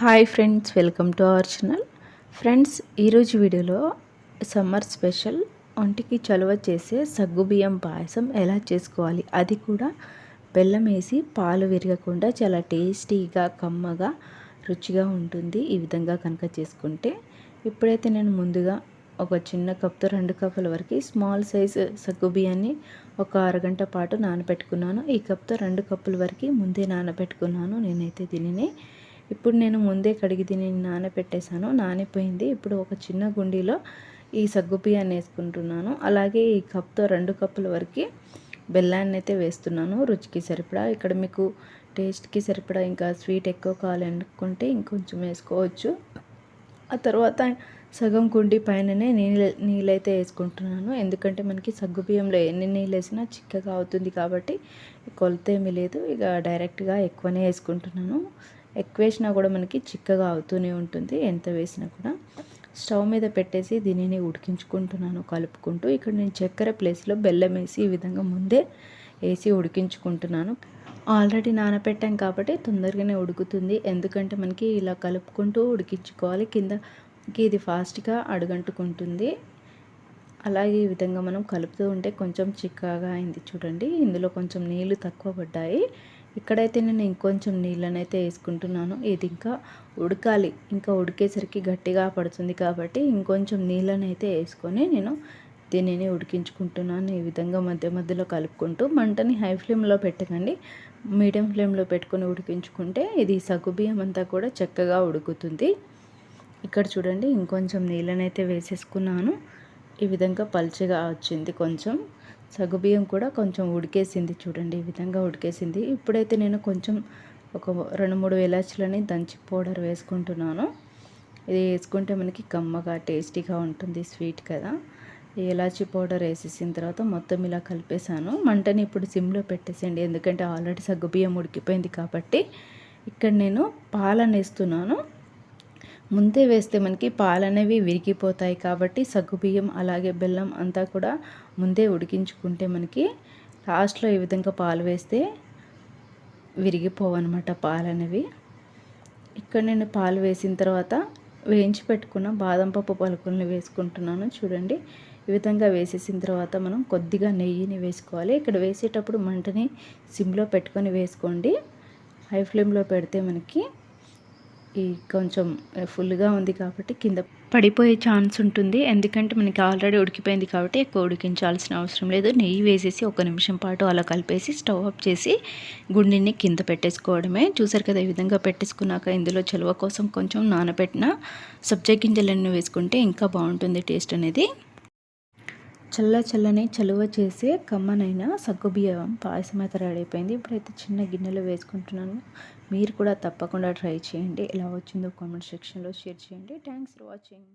Hi friends welcome to our channel. Friends ఈరోజు వీడియోలో summer special ఒంటికి చలువ చేసే సగ్గుబియ్యం పాయసం ఎలా చేసుకోవాలి? అది కూడా బెల్లం వేసి పాలు విరగకుండా చాలా టేస్టీగా కమ్మగా రుచిగా ఉంటుంది. ఈ విధంగా కనుక చేసుకుంటే ఇప్పుడైతే నేను ముందుగా ఒక చిన్న కప్తో రెండు కప్పుల వరకు స్మాల్ సైజ్ సగ్గుబియ్యాన్ని ఒక అరగంట పాటు నానబెట్టుకున్నాను. ఈ కప్తో రెండు కప్పుల వరకు ముందే నానబెట్టుకున్నాను. నేనైతే దీనిని ఇప్పుడు నేను ముందే కడిగి దీన్ని నానబెట్టేశాను. నానిపోయింది. ఇప్పుడు ఒక చిన్న గుండీలో ఈ సగ్గుబియ్యాన్ని వేసుకుంటున్నాను. అలాగే ఈ కప్తో రెండు కప్పుల వరకు బెల్లాన్ని అయితే వేస్తున్నాను. రుచికి సరిపడా. ఇక్కడ మీకు టేస్ట్కి సరిపడా ఇంకా స్వీట్ ఎక్కువ కావాలనుకుంటే ఇంకొంచెం వేసుకోవచ్చు. ఆ తర్వాత సగం కుండి పైననే నీళ్ళ నీళ్ళైతే వేసుకుంటున్నాను. ఎందుకంటే మనకి సగ్గు బియ్యంలో ఎన్ని నీళ్ళు వేసినా చిక్కగా అవుతుంది కాబట్టి కొలత ఏమీ లేదు. ఇక డైరెక్ట్గా ఎక్కువనే వేసుకుంటున్నాను. ఎక్కువ వేసినా కూడా మనకి చిక్కగా అవుతూనే ఉంటుంది ఎంత వేసినా కూడా. స్టవ్ మీద పెట్టేసి దీనిని ఉడికించుకుంటున్నాను కలుపుకుంటూ. ఇక్కడ నేను చక్కెర ప్లేస్లో బెల్లం వేసి ఈ విధంగా ముందే వేసి ఉడికించుకుంటున్నాను. ఆల్రెడీ నానపెట్టాం కాబట్టి తొందరగానే ఉడుకుతుంది. ఎందుకంటే మనకి ఇలా కలుపుకుంటూ ఉడికించుకోవాలి. కిందకి ఇది ఫాస్ట్గా అడుగంటుకుంటుంది. అలాగే ఈ విధంగా మనం కలుపుతూ ఉంటే కొంచెం చిక్కగా అయింది చూడండి. ఇందులో కొంచెం నీళ్ళు తక్కువ పడ్డాయి. ఇక్కడైతే నేను ఇంకొంచెం నీళ్ళనైతే వేసుకుంటున్నాను. ఇది ఇంకా ఉడకాలి. ఇంకా ఉడికేసరికి గట్టిగా పడుతుంది కాబట్టి ఇంకొంచెం నీళ్ళనైతే వేసుకొని నేను దీనిని ఉడికించుకుంటున్నాను. ఈ విధంగా మధ్య మధ్యలో కలుపుకుంటూ మంటని హై ఫ్లేమ్లో పెట్టకండి. మీడియం ఫ్లేమ్లో పెట్టుకొని ఉడికించుకుంటే ఇది సగుబియ్యం అంతా కూడా చక్కగా ఉడుకుతుంది. ఇక్కడ చూడండి ఇంకొంచెం నీళ్ళనైతే వేసేసుకున్నాను. ఈ విధంగా పల్చగా వచ్చింది కొంచెం. సగ్గుబియ్యం కూడా కొంచెం ఉడికేసింది చూడండి ఈ విధంగా ఉడికేసింది. ఇప్పుడైతే నేను కొంచెం ఒక రెండు మూడు ఇలాచీలని దంచి పౌడర్ వేసుకుంటున్నాను. ఇది వేసుకుంటే మనకి కమ్మగా టేస్టీగా ఉంటుంది స్వీట్ కదా. ఈ ఇలాచీ పౌడర్ వేసేసిన తర్వాత మొత్తం ఇలా కలిపేశాను. మంటని ఇప్పుడు సిమ్లో పెట్టేసేయండి ఎందుకంటే ఆల్రెడీ సగ్గుబియ్యం ఉడికిపోయింది కాబట్టి. ఇక్కడ నేను పాలను వేస్తున్నాను ముందే వేస్తే మనకి పాలు అనేవి విరిగిపోతాయి కాబట్టి సగ్గుబియ్యం అలాగే బెల్లం అంతా కూడా ముందే ఉడికించుకుంటే మనకి లాస్ట్లో ఈ విధంగా పాలు వేస్తే విరిగిపోవన్నమాట పాలు అనేవి ఇక్కడ నేను పాలు వేసిన తర్వాత వేయించి పెట్టుకున్న బాదం పప్పు పలుకుల్ని వేసుకుంటున్నాను. చూడండి ఈ విధంగా వేసేసిన తర్వాత మనం కొద్దిగా నెయ్యిని వేసుకోవాలి. ఇక్కడ వేసేటప్పుడు మంటని సిమ్లో పెట్టుకొని వేసుకోండి. హై ఫ్లేమ్లో పెడితే మనకి ఈ కొంచెం ఫుల్గా ఉంది కాబట్టి కింద పడిపోయే ఛాన్స్ ఉంటుంది. ఎందుకంటే మనకి ఆల్రెడీ ఉడికిపోయింది కాబట్టి ఎక్కువ ఉడికించాల్సిన అవసరం లేదు. నెయ్యి వేసేసి ఒక నిమిషం పాటు అలా కలిపేసి స్టవ్ ఆఫ్ చేసి గుండెని కింద పెట్టేసుకోవడమే. చూసారు కదా ఈ విధంగా పెట్టేసుకున్నాక ఇందులో చలువ కోసం కొంచెం నానబెట్టిన సబ్జా గింజలన్నీ వేసుకుంటే ఇంకా బాగుంటుంది టేస్ట్ అనేది. చల్ల చల్లని చలువ చేసే కమ్మనైన సగ్గుబియ్యం పాయసం అయితే రెడీ అయిపోయింది. ఇప్పుడైతే చిన్న గిన్నెలో వేసుకుంటున్నాను. మీరు కూడా తప్పకుండా ట్రై చేయండి. ఎలా వచ్చిందో కామెంట్ సెక్షన్లో షేర్ చేయండి. Thanks for watching